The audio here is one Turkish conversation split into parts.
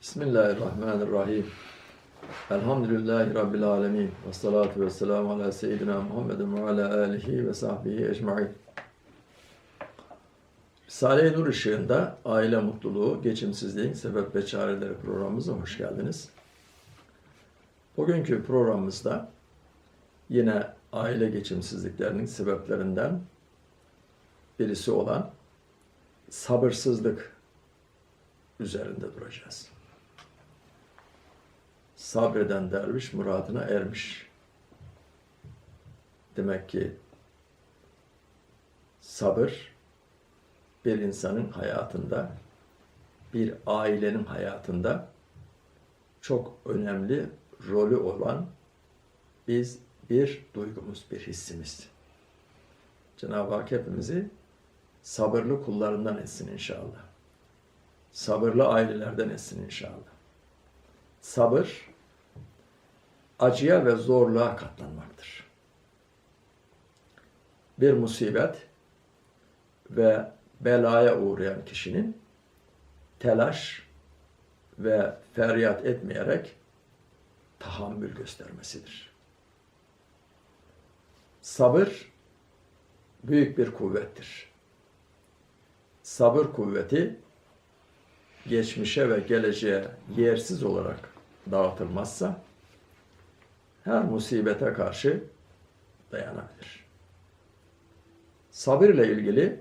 Bismillahirrahmanirrahim. Elhamdülillahi Rabbil alemin. Ve salatu ve selamu ala seyyidina Muhammedin ve ala alihi ve sahbihi ecma'in. Risale-i Nur ışığında aile mutluluğu, geçimsizliğin sebep ve çareleri programımıza hoş geldiniz. Bugünkü programımızda yine aile geçimsizliklerinin sebeplerinden birisi olan sabırsızlık üzerinde duracağız. Sabreden derviş muradına ermiş. Demek ki sabır bir insanın hayatında, bir ailenin hayatında çok önemli rolü olan biz bir duygumuz, bir hissimiz. Cenab-ı Hak hepimizi sabırlı kullarından etsin inşallah. Sabırlı ailelerden etsin inşallah. Sabır, acıya ve zorluğa katlanmaktır. Bir musibet ve belaya uğrayan kişinin telaş ve feryat etmeyerek tahammül göstermesidir. Sabır büyük bir kuvvettir. Sabır kuvveti geçmişe ve geleceğe yersiz olarak dağıtılmazsa her musibete karşı dayanabilir. Sabır ile ilgili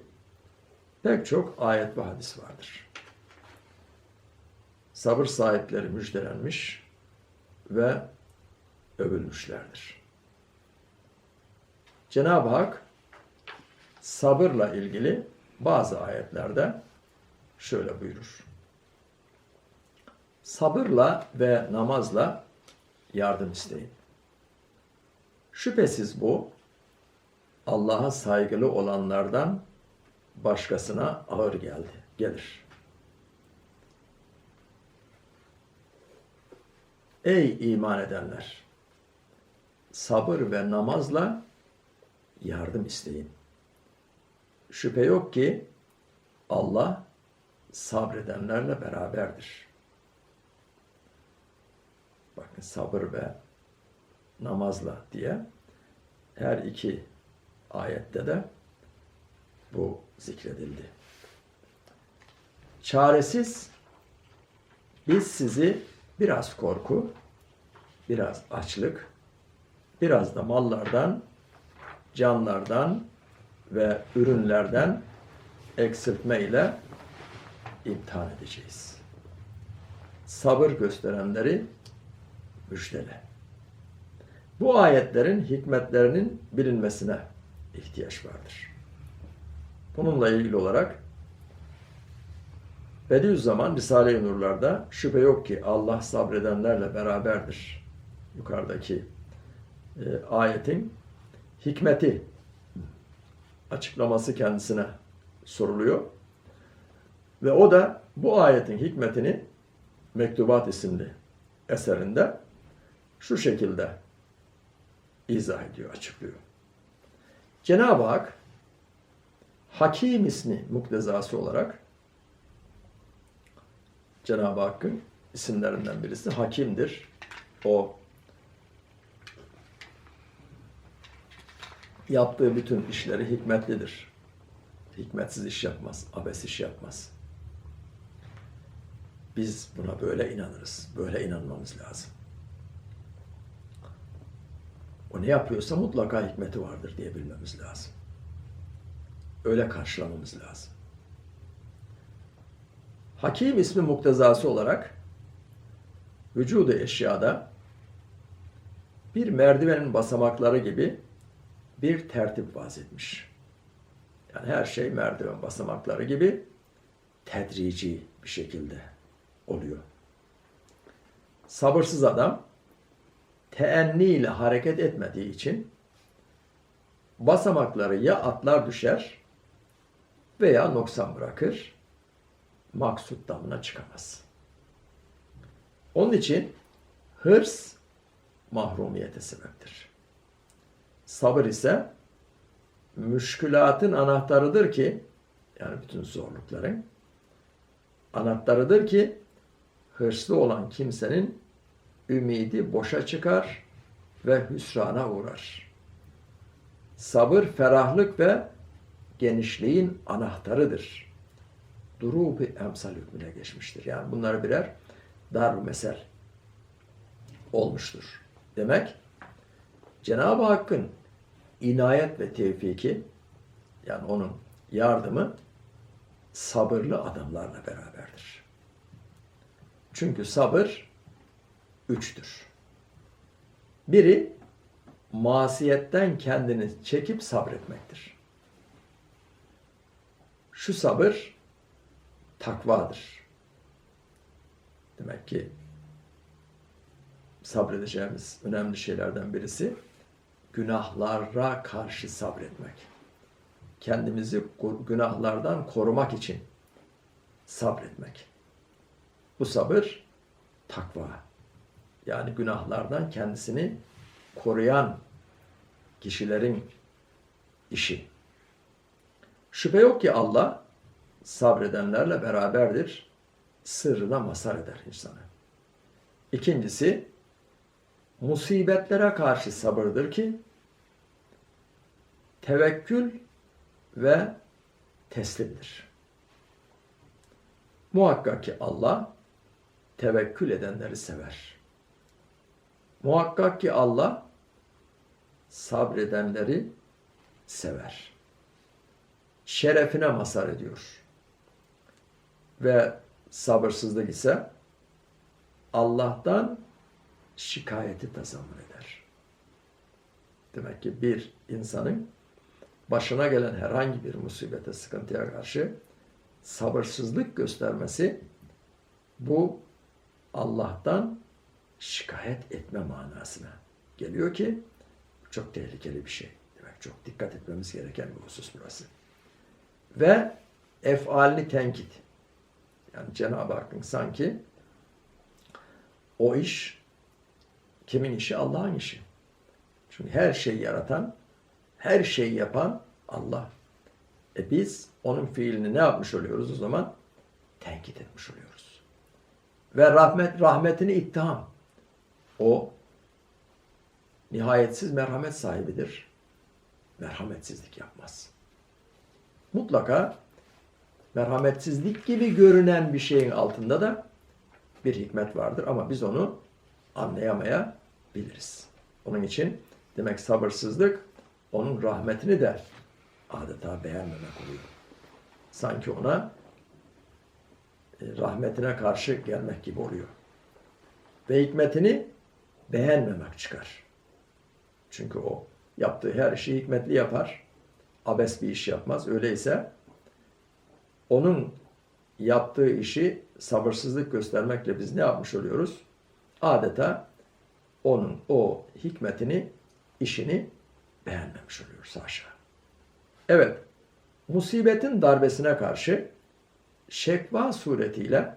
pek çok ayet ve hadis vardır. Sabır sahipleri müjdelenmiş ve övülmüşlerdir. Cenab-ı Hak sabırla ilgili bazı ayetlerde şöyle buyurur. Sabırla ve namazla yardım isteyin. Şüphesiz bu Allah'a saygılı olanlardan başkasına ağır geldi, gelir. Ey iman edenler! Sabır ve namazla yardım isteyin. Şüphe yok ki Allah sabredenlerle beraberdir. Bakın sabır ve namazla diye her iki ayette de bu zikredildi. Çaresiz biz sizi biraz korku, biraz açlık, biraz da mallardan, canlardan ve ürünlerden eksiltme ile imtihan edeceğiz. Sabır gösterenleri müjdele. Bu ayetlerin hikmetlerinin bilinmesine ihtiyaç vardır. Bununla ilgili olarak Bediüzzaman Risale-i Nurlar'da şüphe yok ki Allah sabredenlerle beraberdir. Yukarıdaki e, ayetin hikmeti açıklaması kendisine soruluyor. Ve o da bu ayetin hikmetini Mektubat isimli eserinde şu şekilde izah ediyor, açıklıyor. Cenab-ı Hak Hakim ismi muktezası olarak Cenab-ı Hakk'ın isimlerinden birisi Hakim'dir. O yaptığı bütün işleri hikmetlidir. Hikmetsiz iş yapmaz, abes iş yapmaz. Biz buna böyle inanırız. Böyle inanmamız lazım. O ne yapıyorsa mutlaka hikmeti vardır diye bilmemiz lazım. Öyle karşılamamız lazım. Hakim ismi muktezası olarak vücudu eşyada bir merdivenin basamakları gibi bir tertip vaz etmiş. Yani her şey merdiven basamakları gibi tedrici bir şekilde oluyor. Sabırsız adam teenni ile hareket etmediği için basamakları ya atlar düşer veya noksan bırakır, maksut damına çıkamaz. Onun için hırs mahrumiyete sebeptir. Sabır ise müşkülatın anahtarıdır ki, yani bütün zorlukların anahtarıdır ki hırslı olan kimsenin ümidi boşa çıkar ve hüsrana uğrar. Sabır ferahlık ve genişliğin anahtarıdır. Duru bir emsal hükmüne geçmiştir. Yani bunları birer dar mesel olmuştur. Demek Cenab-ı Hakk'ın inayet ve tevfiki yani onun yardımı sabırlı adamlarla beraberdir. Çünkü sabır üçtür. Biri masiyetten kendini çekip sabretmektir. Şu sabır takvadır. Demek ki sabredeceğimiz önemli şeylerden birisi günahlara karşı sabretmek. Kendimizi günahlardan korumak için sabretmek. Bu sabır takva. Yani günahlardan kendisini koruyan kişilerin işi. Şüphe yok ki Allah sabredenlerle beraberdir. Sırrına masar eder insanı. İkincisi musibetlere karşı sabırdır ki tevekkül ve teslimdir. Muhakkak ki Allah tevekkül edenleri sever. Muhakkak ki Allah sabredenleri sever. Şerefine mazhar ediyor. Ve sabırsızlık ise Allah'tan şikayeti tazammun eder. Demek ki bir insanın başına gelen herhangi bir musibete, sıkıntıya karşı sabırsızlık göstermesi bu Allah'tan şikayet etme manasına geliyor ki çok tehlikeli bir şey. Demek çok dikkat etmemiz gereken bir husus burası. Ve efalli tenkit. Yani Cenab-ı Hakk'ın sanki o iş kimin işi? Allah'ın işi. Çünkü her şeyi yaratan, her şeyi yapan Allah. E biz onun fiilini ne yapmış oluyoruz o zaman? Tenkit etmiş oluyoruz. Ve rahmet rahmetini ittiham. O nihayetsiz merhamet sahibidir. Merhametsizlik yapmaz. Mutlaka merhametsizlik gibi görünen bir şeyin altında da bir hikmet vardır ama biz onu anlayamayabiliriz. Onun için demek sabırsızlık onun rahmetini de adeta beğenmemek oluyor. Sanki ona e, rahmetine karşı gelmek gibi oluyor. Ve hikmetini beğenmemek çıkar. Çünkü o yaptığı her şeyi hikmetli yapar. Abes bir iş yapmaz. Öyleyse onun yaptığı işi sabırsızlık göstermekle biz ne yapmış oluyoruz? Adeta onun o hikmetini, işini beğenmemiş oluyoruz aşağı. Evet, musibetin darbesine karşı şekva suretiyle,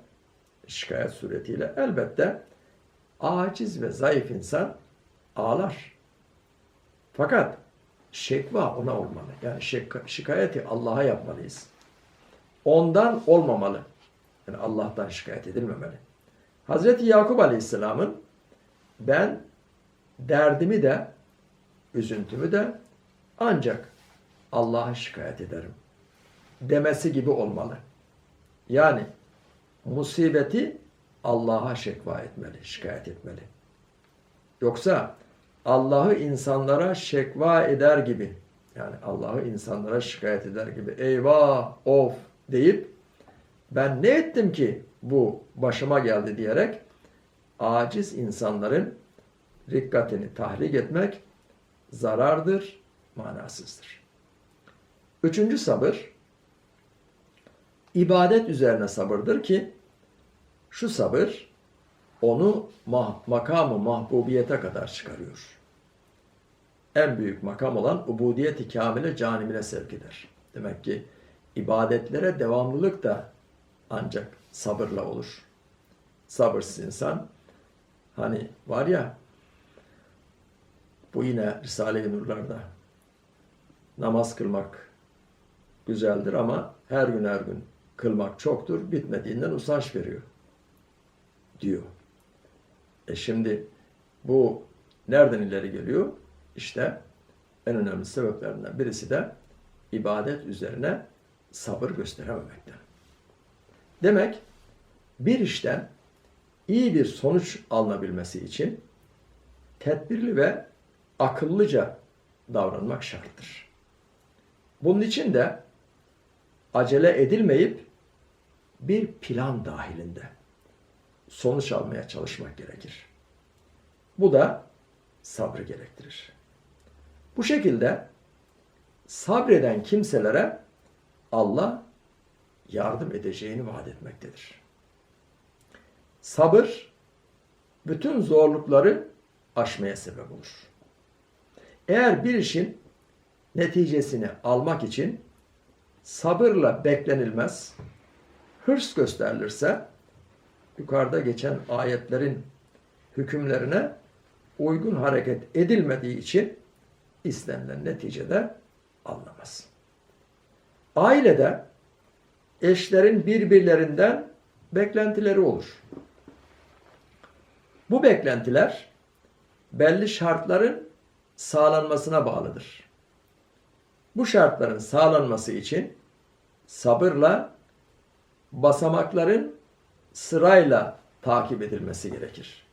şikayet suretiyle elbette aciz ve zayıf insan ağlar. Fakat şekva ona olmalı. Yani şikayeti Allah'a yapmalıyız. Ondan olmamalı. Yani Allah'tan şikayet edilmemeli. Hazreti Yakup Aleyhisselam'ın ben derdimi de üzüntümü de ancak Allah'a şikayet ederim demesi gibi olmalı. Yani musibeti Allah'a şekva etmeli, şikayet etmeli. Yoksa Allah'ı insanlara şekva eder gibi yani Allah'ı insanlara şikayet eder gibi eyvah of deyip ben ne ettim ki bu başıma geldi diyerek aciz insanların dikkatini tahrik etmek zarardır, manasızdır. Üçüncü sabır, ibadet üzerine sabırdır ki şu sabır onu mah makamı mahbubiyete kadar çıkarıyor. En büyük makam olan ubudiyeti kamile canibine sevk eder. Demek ki ibadetlere devamlılık da ancak sabırla olur. Sabırsız insan hani var ya bu yine Risale-i Nurlar'da namaz kılmak güzeldir ama her gün her gün kılmak çoktur. Bitmediğinden usanç veriyor. Diyor. E şimdi bu nereden ileri geliyor? İşte en önemli sebeplerinden birisi de ibadet üzerine sabır gösterememekten. Demek bir işten iyi bir sonuç alınabilmesi için tedbirli ve akıllıca davranmak şarttır. Bunun için de acele edilmeyip bir plan dahilinde sonuç almaya çalışmak gerekir. Bu da sabrı gerektirir. Bu şekilde sabreden kimselere Allah yardım edeceğini vaat etmektedir. Sabır bütün zorlukları aşmaya sebep olur. Eğer bir işin neticesini almak için sabırla beklenilmez, hırs gösterilirse yukarıda geçen ayetlerin hükümlerine uygun hareket edilmediği için istenilen neticede alınamaz. Ailede eşlerin birbirlerinden beklentileri olur. Bu beklentiler belli şartların sağlanmasına bağlıdır. Bu şartların sağlanması için sabırla basamakların sırayla takip edilmesi gerekir.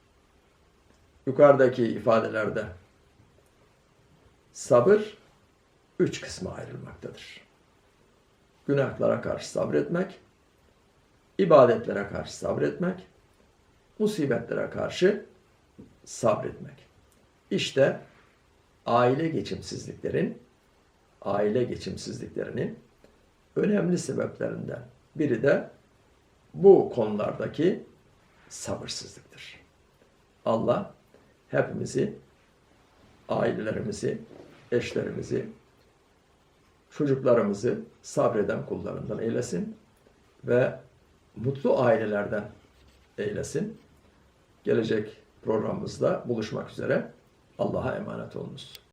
Yukarıdaki ifadelerde sabır üç kısma ayrılmaktadır. Günahlara karşı sabretmek, ibadetlere karşı sabretmek, musibetlere karşı sabretmek. İşte aile geçimsizliklerin aile geçimsizliklerinin önemli sebeplerinden biri de bu konulardaki sabırsızlıktır. Allah hepimizi, ailelerimizi, eşlerimizi, çocuklarımızı sabreden kullarından eylesin ve mutlu ailelerden eylesin. Gelecek programımızda buluşmak üzere. Allah'a emanet olunuz.